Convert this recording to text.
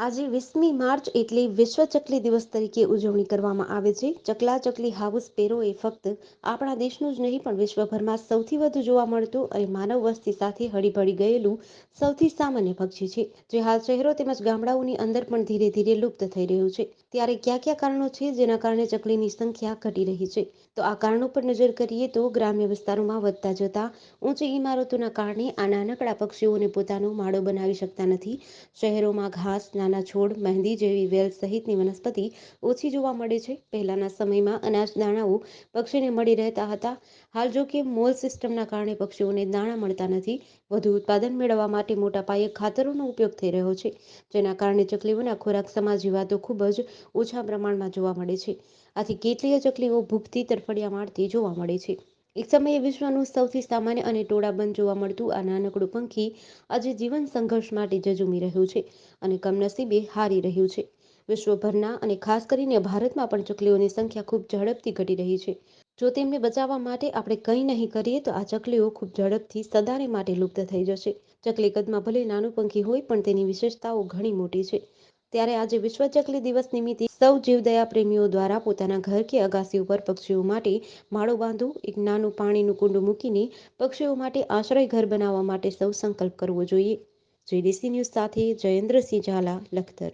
આજે વીસમી માર્ચ એટલે વિશ્વ ચકલી દિવસ તરીકે ઉજવણી કરવામાં આવે છે. ચકલા ચકલી હાઉસ પેરો એ ફક્ત આપણા દેશનું જ નહીં, પણ વિશ્વભરમાં સૌથી વધુ જોવા મળતું અને માનવ વસ્તી સાથે હળીભળી ગયેલું સૌથી સામાન્ય પક્ષી છે, જે હાલ શહેરો તેમજ ગામડાઓની અંદર પણ ધીરે ધીરે લુપ્ત થઈ રહ્યું છે. ત્યારે કયા કયા કારણો છે જેના કારણે ચકલીની સંખ્યા ઘટી રહી છે? તો આ કારણો પર નજર કરીએ તો ગ્રામ્ય વિસ્તારોમાં વધતા જતા ઊંચી ઇમારતોના કારણે આ નાનકડા પક્ષીઓને પોતાનો માળો બનાવી શકતા નથી. શહેરોમાં ઘાસ નાના છોડ મહેંદી જેવી વેલ સહિતની વનસ્પતિ ઓછી જોવા મળે છે. પહેલાના સમયમાં અનાજ, દાણાઓ પક્ષીને મળી રહેતા હતા. હાલ જો કે મોલ સિસ્ટમના કારણે પક્ષીઓને દાણા મળતા નથી. વધુ ઉત્પાદન મેળવવા માટે મોટા પાયે ખાતરોનો ઉપયોગ થઈ રહ્યો છે, જેના કારણે ચકલીઓના ખોરાક સમા જીવાતો ખૂબ જ ઓછા પ્રમાણમાં જોવા મળે છે. આથી કેટલીય ચકલીઓ ભૂખથી તરફડિયા મારતી જોવા મળે છે. એક સમયે વિશ્વનું સૌથી સામાન્ય અને ટોળાબંધ જોવા મળતું આ નાનકડું પંખી આજે જીવન સંઘર્ષ માટે ઝઝૂમી રહ્યું છે અને કમનસીબે હારી રહ્યું છે. વિશ્વભરના અને ખાસ કરીને ભારતમાં પણ ચકલીઓની સંખ્યા ખૂબ ઝડપથી ઘટી રહી છે. જો તેમને બચાવવા માટે આપણે કંઈ નહીં કરીએ તો આ ચકલીઓ ખૂબ ઝડપથી સદાને માટે લુપ્ત થઈ જશે. ચકલી કદમાં ભલે નાનું પંખી હોય પણ તેની વિશેષતાઓ ઘણી મોટી છે. ત્યારે આજે વિશ્વ ચકલી દિવસ નિમિત્તે સૌ જીવદયા પ્રેમીઓ દ્વારા પોતાના ઘર કે અગાસી ઉપર પક્ષીઓ માટે માળો બાંધો, એક નાનું પાણીનું કુંડું મૂકીને પક્ષીઓ માટે આશ્રય ઘર બનાવવા માટે સૌ સંકલ્પ કરવો જોઈએ. જેડીસી ન્યૂઝ સાથે જયેન્દ્રસિંહ ઝાલા, લખતર.